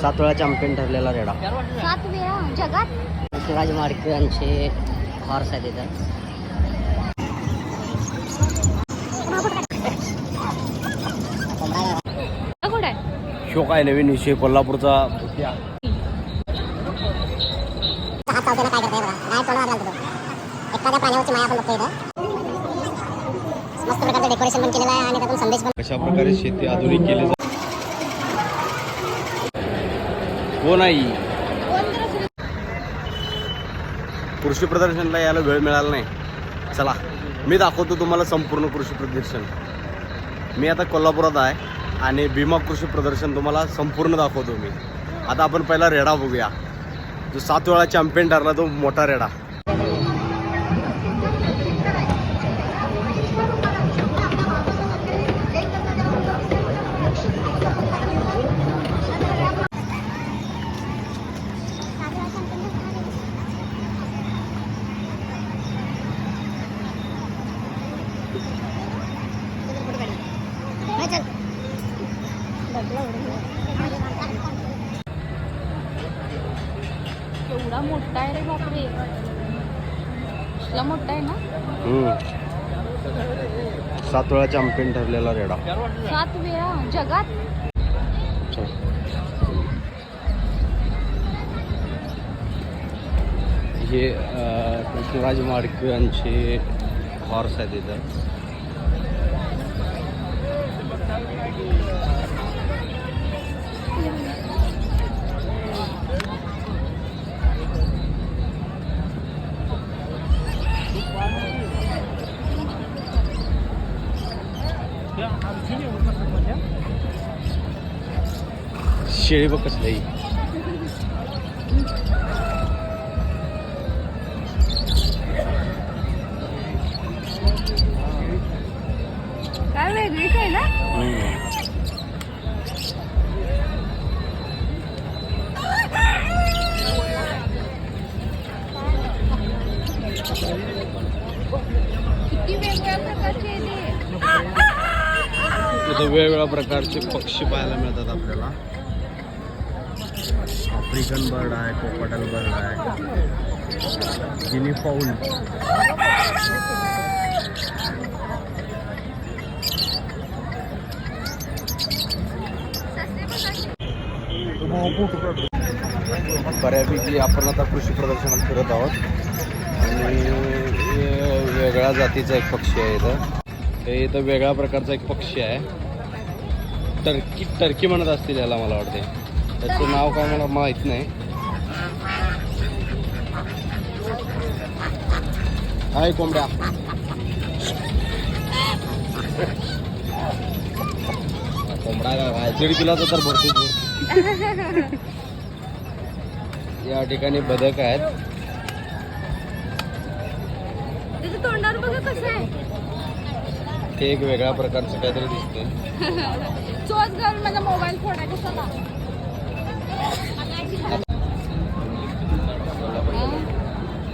सात वेळा चॅम्पियन ठरलेला रेडा. सात वेळा जगात? शिवाजी मार्के यांचे हॉर्स आहेत इथं. कुठे आहे? शो काय नवीन विषय कोल्हापूरचा. कशा प्रकारे शेती आधुनिक केली हो नाही. कृषी प्रदर्शनला यायला वेळ मिळाला नाही. चला मी दाखवतो तुम्हाला संपूर्ण कृषी प्रदर्शन. मी आता कोल्हापुरात आहे आणि भीमा कृषी प्रदर्शन तुम्हाला संपूर्ण दाखवतो मी. आता आपण पहिला रेडा बघूया. जो सात वेळा चॅम्पियन ठरला तो मोठा रेडा. एवढा मोठा आहे रे बापरे. कसला मोठा आहे ना? सात वेळा चॅम्पियन ठरलेला रेडा. सात वेळा जगात? हे कृष्णराज माडके यांचे हॉर्स आहेत इथं. शेळी बघ कसली आहे. काय वेगळीच आहे ना हम्म. किती वेगवेगळ्या प्रकारचे आहे ते. इथं वेगवेगळ्या प्रकारचे पक्षी पाहायला मिळतात आपल्याला आफ्रिकन बर्ड आहे पोपटल बर्ड आहे. गिनी फाऊल बऱ्यापैकी आपण आता कृषी प्रदर्शनात फिरत आहोत. आणि वेगळ्या जातीचा एक पक्षी आहे इथं. हे इथं वेगळ्या प्रकारचा एक पक्षी आहे. टर्की टर्की म्हणत असतील याला मला वाटते त्याचं नाव काय मला माहीत नाही. हाय कोंबड्या. कोंबडा काय? दीड किलोचा तर भरतो या ठिकाणी बदक आहेत. त्याच्या तोंडावर बघा कसं आहे. ते एक वेगळ्या प्रकारचं काहीतरी दिसतंय. चोच घालून माझा मोबाईल फोडायचा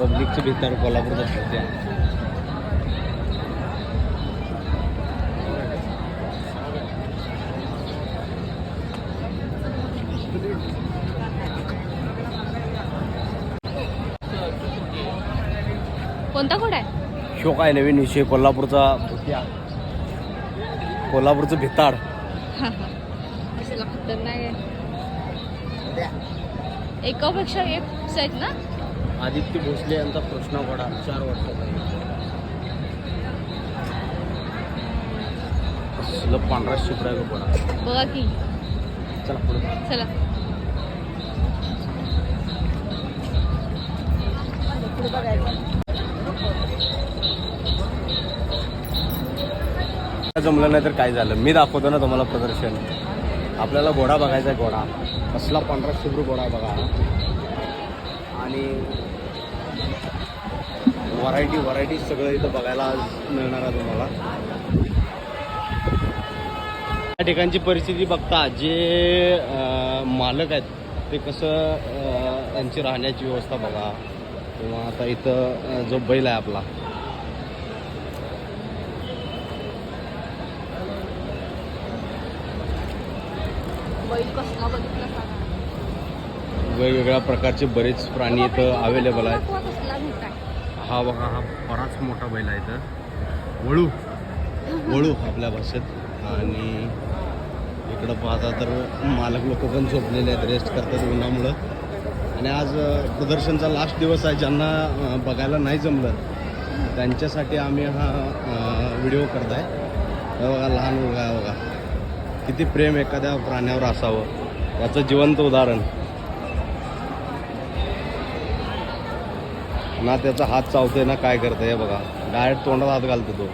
पब्लिकची भितर कोल्हापूरचा सध्या कोणता घोडा आहे? शो काय नवीन विषय कोल्हापूरचा भुतिया. कोल्हापूरचं भिताड. खतरनाक आहे एकापेक्षा एक आहेत ना? आदित्य भोसले यांचा प्रश्न पडा चार कसलं पांढरा शिपडा पडा. बघा की. चला पुढे. चला. जमलं नाही तर काय झालं? मी दाखवतो ना तुम्हाला प्रदर्शन. आपल्याला घोडा बघायचा आहे घोडा. कसला पांढरा शुभ्र घोडा बघा. आणि व्हरायटी व्हरायटी सगळं इथं बघायला मिळणार आहे तुम्हाला. या ठिकाणची परिस्थिती बघता जे मालक आहेत ते कसं त्यांची राहण्याची व्यवस्था बघा. किंवा आता इथं जो बैल आहे आपला. बैल कसला बघितला वेगवेगळ्या प्रकारचे बरेच प्राणी इथं अवेलेबल आहेत. हा बघा हा बराच मोठा बैल आहे इथं. वळू. वळू आपल्या भाषेत. आणि इकडं पाहता तर मालक लोक पण झोपलेले आहेत रेस्ट करतात उन्हामुळं. आणि आज प्रदर्शनचा लास्ट दिवस आहे. ज्यांना बघायला नाही जमलं त्यांच्यासाठी आम्ही हा व्हिडिओ करत आहे बघा लहान मुलगा आहे बघा. किती प्रेम एखाद्या प्राण्यावर असावं. याचं जिवंत उदाहरण. ना त्याचा हात चावतोय ना काय करतोय हे बघा. डायरेक्ट तोंडात हात घालतो तो.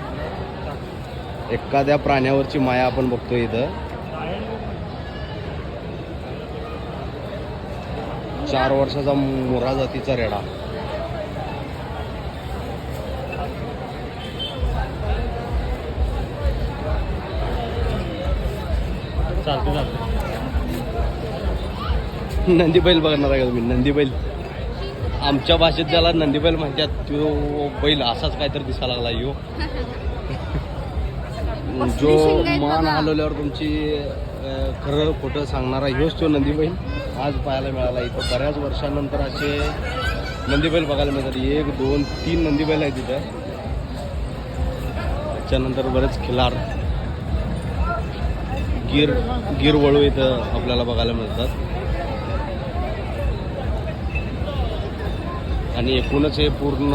एखाद्या प्राण्यावरची माया आपण बघतोय इथं. चार वर्षाचा मोरा जातीचा रेडा. चालतं चालतं नंदी बैल बघणार आहे का तुम्ही? नंदी बैल. आमच्या भाषेत ज्याला नंदी बैल म्हणतात तो बैल असाच काहीतरी दिसायला लागला यो. जो मान. हलवल्यावर तुमची खरं खोटं सांगणारा ह्योच तो नंदी बैल आज पाहायला मिळाला. इथं बऱ्याच वर्षानंतर असे नंदी बैल बघायला मिळतात. एक दोन तीन नंदी बैल आहेत तिथं त्याच्यानंतर बरेच खिलार गिर गिर वळू इथं आपल्याला बघायला मिळतात. आणि एकूणच हे पूर्ण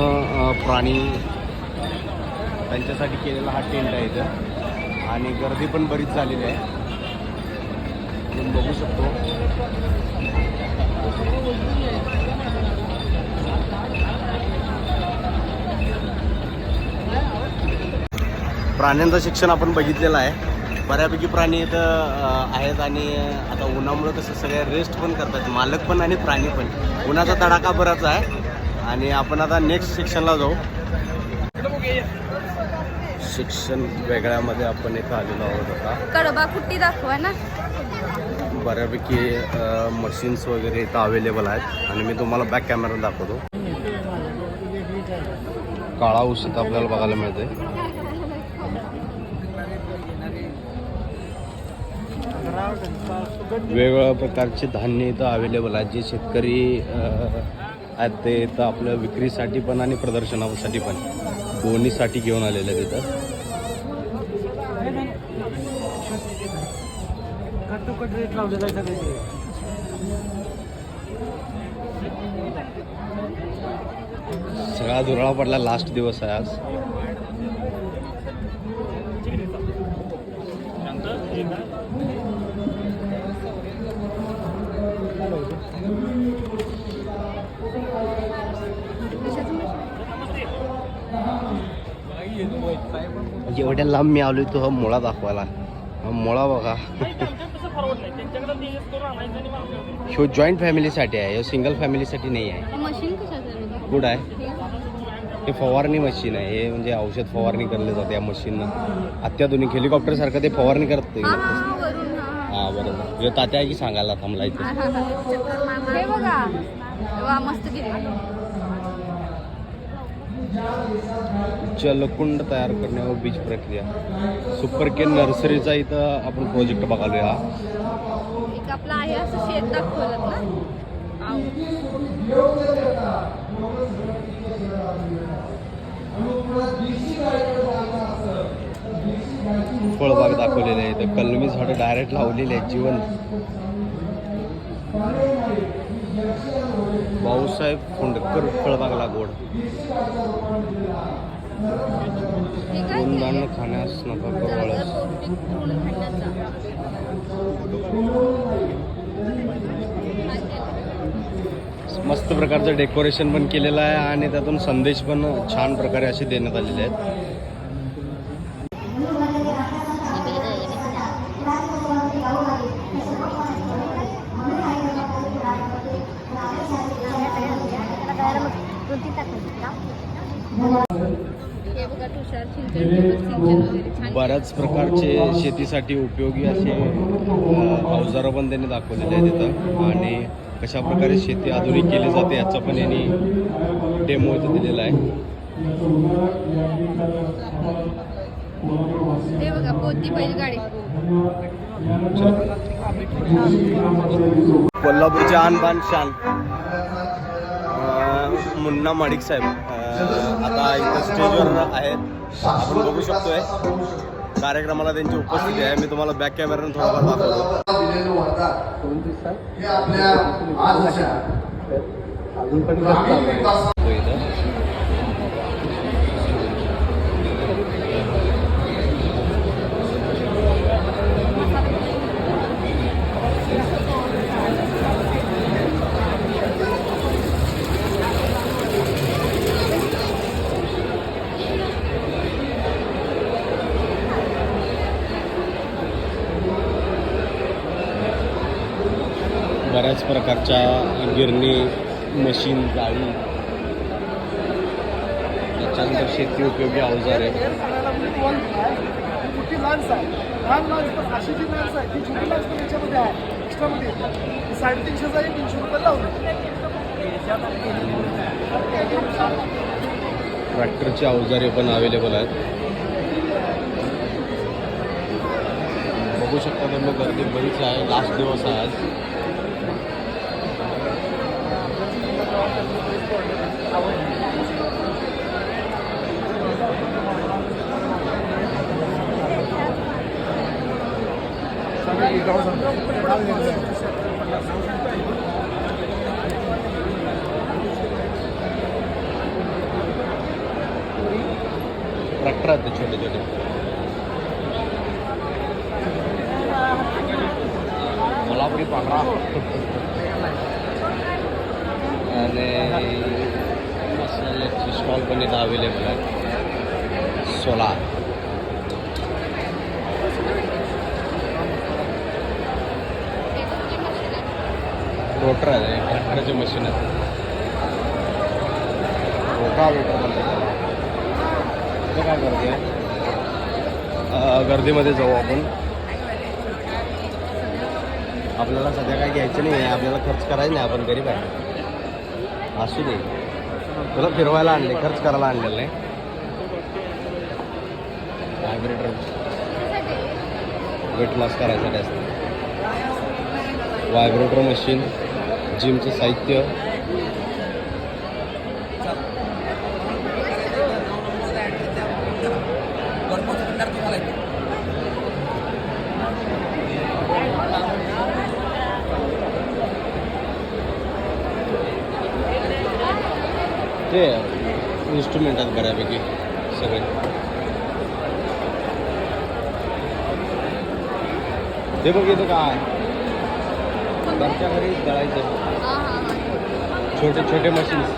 प्राणी त्यांच्यासाठी केलेला हा टेंट आहे इथं. आणि गर्दी पण बरीच झालेली आहे. आपण बघू शकतो. प्राण्यांचं शिक्षण आपण बघितलेलं आहे. बऱ्यापैकी प्राणी इथं आहेत आणि आता उन्हामुळं कसं सगळ्या रेस्ट पण करतात. मालक पण आणि प्राणी पण. उन्हाचा तडाखा बराच आहे. आणि आपण आता नेक्स्ट सेक्शनला जाऊ. शिक्षण वेगळ्यामध्ये आपण इथं आलेलो आहोत आता. कडबा कुट्टी दाखवा ना. बऱ्यापैकी मशीन्स वगैरे इथं अवेलेबल आहेत. आणि मी तुम्हाला बॅक कॅमेरा दाखवतो. काळा ऊस इथं आपल्याला बघायला मिळते वेगवेगळ्या प्रकारचे धान्य इथं अवेलेबल आहेत. जे शेतकरी आहेत ते इथं आपल्या विक्रीसाठी पण आणि प्रदर्शनासाठी पण. दोन्हीसाठी घेऊन आलेले आहे सगळे सगळा धुराळा पडला लास्ट दिवस आहे आज. एवढ्या लांब मी आलोय तो हा मुळा दाखवायला. हा मुळा बघा. ह्यो जॉईंट फॅमिलीसाठी आहे ह्यो सिंगल फॅमिलीसाठी नाही आहे. गुड आहे हे फवारणी मशीन आहे हे म्हणजे औषध फवारणी करले जाते या मशीननं. अत्याधुनिक हेलिकॉप्टर सारखं ते फवारणी करत हा बरोबर तात्या की सांगायला थांबला इथे वा जलकुंड तयार करण्यावर बीज प्रक्रिया. सुपर के नर्सरीचा इथं आपण प्रोजेक्ट बघालोय हा. एक आपलं आहे असं शेत दाखवलं ना? आऊ. फळबाग दाखवलेले आहे. इथं कलमी झाडं डायरेक्ट लावलेली आहेत जीवन. भाऊसाहेब फुंडकर फळबाग लागवड हे खाण्यास नका जरा करू मस्त प्रकारचं डेकोरेशन पण केलेलं आहे आणि त्यातून संदेश पण छान प्रकारे असे देण्यात आलेले आहेत हे बघा तुषार सिंचन ठिबक सिंचन वगैरे छान बऱ्याच प्रकारचे शेतीसाठी उपयोगी असे अवजारं पण त्यांनी दाखवलेले आहेत तिथं आणि कशा प्रकारे शेती आधुनिक केली जाते याचा पण यांनी डेमो इथं दिलेला आहे. कोल्हापूरचे आणबान शान. मुन्ना माडिक साहेब. आता इथं स्टेजवर आहेत. आपण बघू शकतोय. कार्यक्रमाला त्यांची उपस्थिती आहे. मी तुम्हाला बॅक कॅमेऱ्यानं थोडाफार दाखवतो. दिलेलं वरदान हे आपल्या आजच्या ग्रामीण विकास तो इथं बऱ्याच प्रकारच्या गिरणी मशीन जाळी. त्याच्यानंतर शेती उपयोगी अवजार. आहे लान्स आहे साडेतीनशेचा एक तीनशे रुपये लावले. ट्रॅक्टरची अवजारे पण अवेलेबल आहेत. बघू शकता तुम्ही गर्दी बरीच आहे. लास्ट दिवस आहे आज. ट्रॅक्टर आहेत ते छोटे छोटे कोल्हापुरी पांढरा आणि मसाल्याचे स्टॉल पण इथं अवेलेबल आहेत सोलार रोटर आहे ट्रॅक्टरचे मशीन आहे रोटा रोटर म्हणतात त्याला. इथं काय गर्दी आहे? गर्दीमध्ये जाऊ आपण. आपल्याला सध्या काय घ्यायचं नाही आहे आपल्याला खर्च करायचं नाही आपण गरीब आहे. असू दे. तुला फिरवायला आणले खर्च करायला आणलेलं नाही व्हायब्रेटर वेट लॉस करायसाठी असतं. व्हायब्रेटर मशीन जिमचं साहित्य. ते इन्स्ट्रुमेंट आहेत बऱ्यापैकी सगळे. ते बघ इथं काय घरच्या घरी दळायचं. छोटे छोटे मशीन्स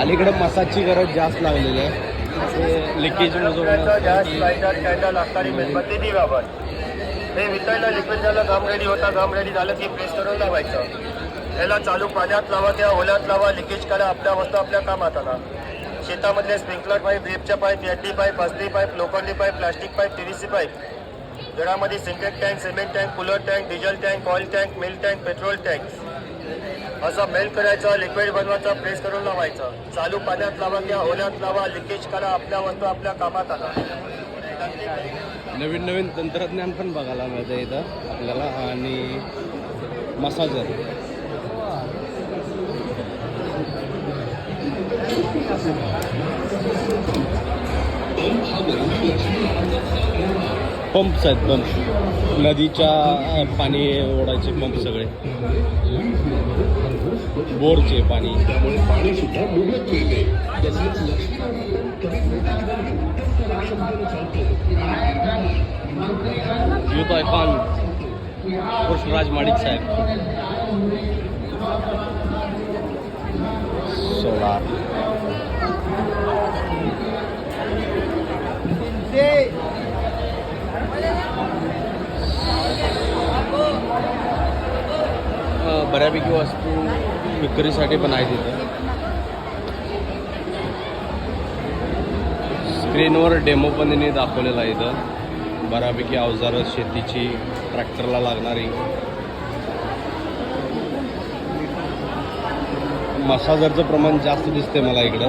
अलीकडे मसाजची गरज जास्त लागलेली आहे. ते लिकेज असणारी मेणबत्ती दिव्यावर हे वितळलं लिक्विड झालं घाम रेडी होता घाम रेडी झालं की प्रेस करून लावायचं. याला चालू पाण्यात लावा किंवा ओल्यात लावा लिकेज करा आपल्या वस्तू आपल्या कामात आला. शेतामधले स्प्रिंकलर पाईप ड्रिपच्या पाईप एटी पाईप असली पाईप लोखंडी pipe plastic pipe PVC pipe. घरामध्ये Sintex tank cement tank cooler tank diesel tank oil tank milk tank petrol tank. असं मेल्ट करायचं लिक्विड बनवायचा प्रेस करून लावायचं. चालू पाण्यात लावा किंवा ओल्यात लावा लिकेज करा आपल्या वस्तू आपल्या कामात आला नवीन नवीन तंत्रज्ञान पण बघायला मिळतं इथं आपल्याला आणि मसाजर. पंप्स आहेत पंप. नदीच्या पाणी ओढायचे पंप सगळे. बोरचे पाणी. युथ आयकॉन पुष्पराज माडिक साहेब. सोलार बऱ्यापैकी वस्तू विक्रीसाठी पण आहेत इथे. स्क्रीनवर डेमो पण त्यांनी दाखवलेला आहे इथं. बऱ्यापैकी अवजारं शेतीची ट्रॅक्टरला लागणारी. मसाजरचं प्रमाण जास्त दिसते मला इकडं.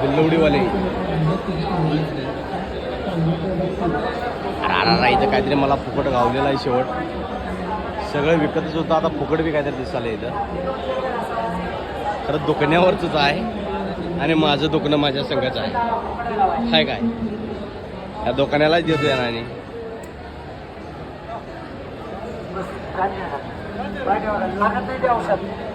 बिल्लवडीवाले अरे इथं काहीतरी मला फुकट गावलेलं आहे शेवट. सगळं विकतच होतं आता फुकट बी काहीतरी दिसायला इथं खरं दुखण्यावरच आहे आणि माझं दुखणं माझ्या संघाचं आहे. काय काय? या दुकानालाच देतो या आणि.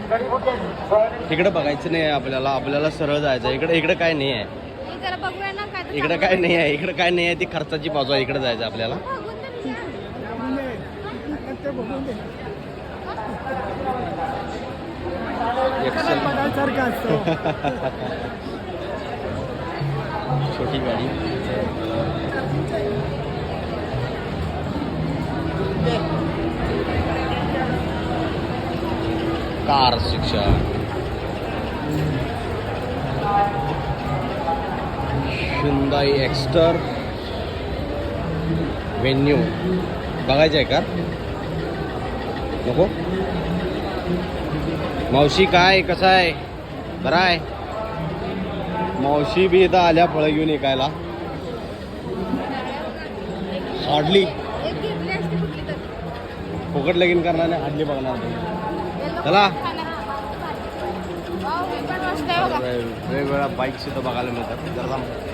तिकडे बघायचं नाही आपल्याला. आपल्याला सरळ जायचं इकडे इकडे काय नाही आहे. हे जरा बघूया ना काय इकडे काय नाही आहे. इकडे काय नाही आहे. ती खर्चाची बाजू आहे. इकडे जायचं आपल्याला. Excel. बघायसारखं असतं. छोटी गाडी. कार शिक्षा. Hyundai एक्स्टर वेन्यू बघायचं आहे का? नको? मावशी काय कसं आहे बरं आहे. मावशी बी इथं आल्या फळं घेऊन विकायला हार्डली. फुकट लगीन करणार नाही हार्डली बघणार. चला. पण मस्त आहे बघा वे- वेगवेगळ्या बाईक्स इथं बघायला मिळतात जरा थांब. हो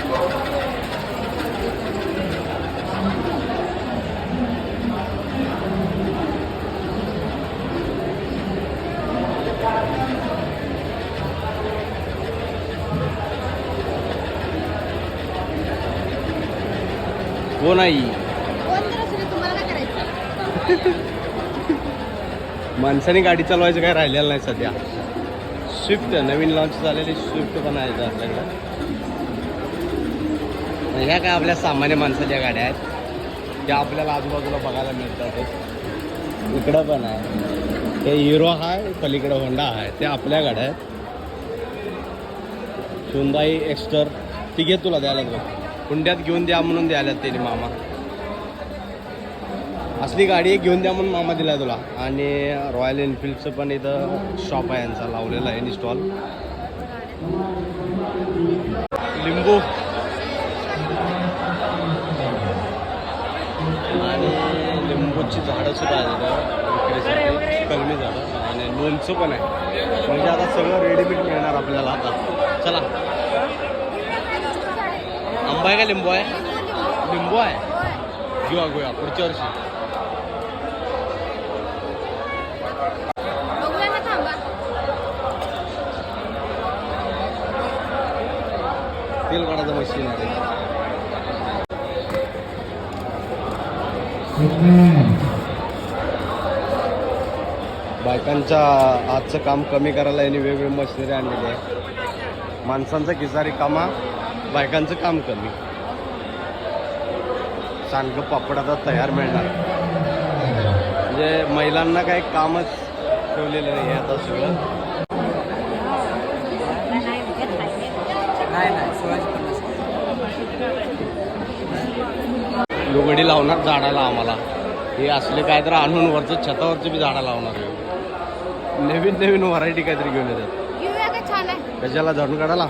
नाही कोण तर असू दे, तुम्हाला काय करायचं? माणसाने गाडी चालवायचं काय राहिलेलं नाही सध्या. स्विफ्ट नवीन लॉन्च झालेली स्विफ्ट पण आहे आपल्याकडे. ह्या काय आपल्या सामान्य माणसाच्या गाड्या आहेत. त्या आपल्याला आजूबाजूला बघायला मिळतात. इकडं पण आहे. ते हिरो आहे पलीकडं होंडा आहे. ते आपल्या गाड्या आहेत. हुंदाई एक्स्टर ती घे तुला द्यायला बघ हुंड्यात घेऊन द्या म्हणून द्यायला त्याने मामा. असली गाडी एक घेऊन द्या म्हणून मामा दिला तुला. आणि रॉयल एनफिल्डचं पण इथं शॉप आहे यांचा लावलेला आहे स्टॉल लिंबू. आणि लिंबूची झाडं सुद्धा आहेत कलमी झाडं. आणि लोणचं पण आहे. म्हणजे आता सगळं रेडीमेड मिळणार आपल्याला आता. चला. आहे का लिंबू आहे? लिंबू आहे. घेऊया घेऊया पुढच्या वर्षी. तेल काढायचं मशीन आहे बायकांच्या आजचं काम कमी करायला यांनी वेगवेगळी मशिनरी आणलेली आहे. माणसांचं किसारी कामा बायकांचं काम कमी. सांडगं पापड आता तयार मिळणार. म्हणजे महिलांना काही कामच ठेवलेलं नाही आहे आता सगळं. लुगडी लावणार झाडाला आम्हाला. हे असले काय तर आणून वरचं छतावरचं बी झाडं लावणार. नवीन नवीन व्हरायटी काहीतरी घेऊन येतात. कशाला झाडून काढायला